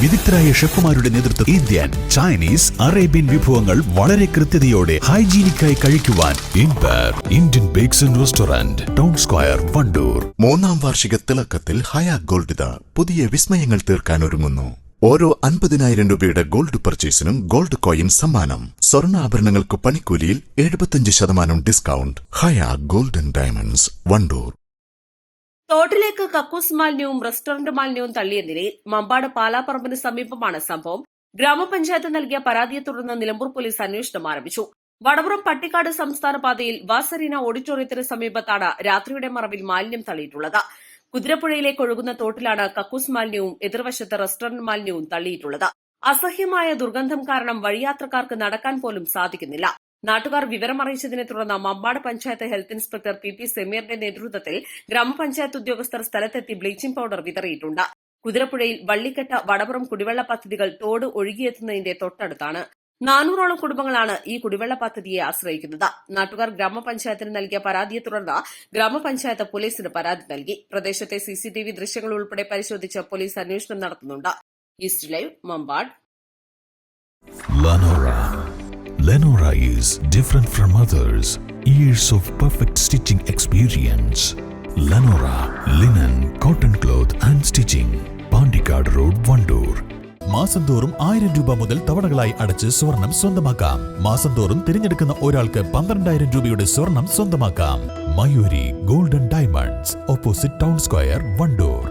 വിദഗ്ധരായ ഷെഫുമാരുടെ നേതൃത്വം Indian Chinese Arabian വിഭവങ്ങൾ വളരെ കൃത്യതയോടെ ഹൈജീനിക്കായി കഴിക്കുവാൻ Indian bakes and restaurant town square Wandoor. മൂന്നാം വാർഷിക തിളക്കത്തിൽ ഹയാ ഗോൾഡ് ഇതാ പുതിയ വിസ്മയങ്ങൾ തീർക്കാൻ ഒരുങ്ങുന്നു. ഓരോ അൻപതിനായിരം രൂപയുടെ ഗോൾഡ് പർച്ചേസിനും ഗോൾഡ് കോയിൻ സമ്മാനം. സ്വർണാഭരണങ്ങൾക്ക് പണിക്കൂലിയിൽ എഴുപത്തിയഞ്ച് ശതമാനം ഡിസ്കൗണ്ട്. ഹയാ ഗോൾഡൻ ഡയമണ്ട്സ് വണ്ടൂർ. തോട്ടിലേക്ക് കക്കൂസ് മാലിന്യവും റെസ്റ്റോറന്റ് മാലിന്യവും തള്ളിയ നിലയിൽ മമ്പാട് പാലാപ്പറമ്പിന് സമീപമാണ് സംഭവം. ഗ്രാമപഞ്ചായത്ത് നൽകിയ പരാതിയെ തുടർന്ന് നിലമ്പൂർ പോലീസ് അന്വേഷണം ആരംഭിച്ചു. വടപുറം പട്ടിക്കാട് സംസ്ഥാന പാതയിൽ വാസരീന ഓഡിറ്റോറിയത്തിന് സമീപത്താണ് രാത്രിയുടെ മറവിൽ മാലിന്യം തള്ളിയിട്ടുള്ളത്. കുതിരപ്പുഴയിലേക്ക് ഒഴുകുന്ന തോട്ടിലാണ് കക്കൂസ് മാലിന്യവും എതിർവശത്ത് റെസ്റ്റോറന്റ് മാലിന്യവും തള്ളിയിട്ടുള്ളത്. അസഹ്യമായ ദുർഗന്ധം കാരണം വഴിയാത്രക്കാർക്ക് നടക്കാൻ പോലും സാധിക്കുന്നില്ല. നാട്ടുകാർ വിവരം അറിയിച്ചതിനെ തുടർന്ന് Mambad panchayat health inspector P P സെമീറിന്റെ നേതൃത്വത്തിൽ ഗ്രാമപഞ്ചായത്ത് ഉദ്യോഗസ്ഥർ സ്ഥലത്തെത്തി ബ്ലീച്ചിംഗ് പൗഡർ വിതറിയിട്ടുണ്ട്. കുതിരപ്പുഴയിൽ വള്ളിക്കെട്ട വടപുറം കുടിവെള്ള പദ്ധതികൾ തോട് ഒഴുകിയെത്തുന്നതിന്റെ തൊട്ടടുത്താണ്. നാനൂറോളം കുടുംബങ്ങളാണ് ഈ കുടിവെള്ള പദ്ധതിയെ ആശ്രയിക്കുന്നത്. നാട്ടുകാർ ഗ്രാമപഞ്ചായത്തിന് നൽകിയ പരാതിയെ തുടർന്ന് ഗ്രാമപഞ്ചായത്ത് പോലീസിന് പരാതി നൽകി. പ്രദേശത്തെ സിസിടിവി ദൃശ്യങ്ങൾ ഉൾപ്പെടെ പരിശോധിച്ച് പോലീസ് അന്വേഷണം നടത്തുന്നുണ്ട്. East live Mambad. Lenora. Is different from others. Years of perfect stitching experience. Lenora linen, cotton cloth and stitching. Pandikad Road, Vandoor. മാസം തോറും ആയിരം രൂപ മുതൽ തവണകളായി അടച്ച് സ്വർണം സ്വന്തമാക്കാം മാസം തോറും തിരഞ്ഞെടുക്കുന്ന ഒരാൾക്ക് പന്ത്രണ്ടായിരം രൂപയുടെ സ്വർണം സ്വന്തമാക്കാം Mayuri golden diamonds opposite town square Wandoor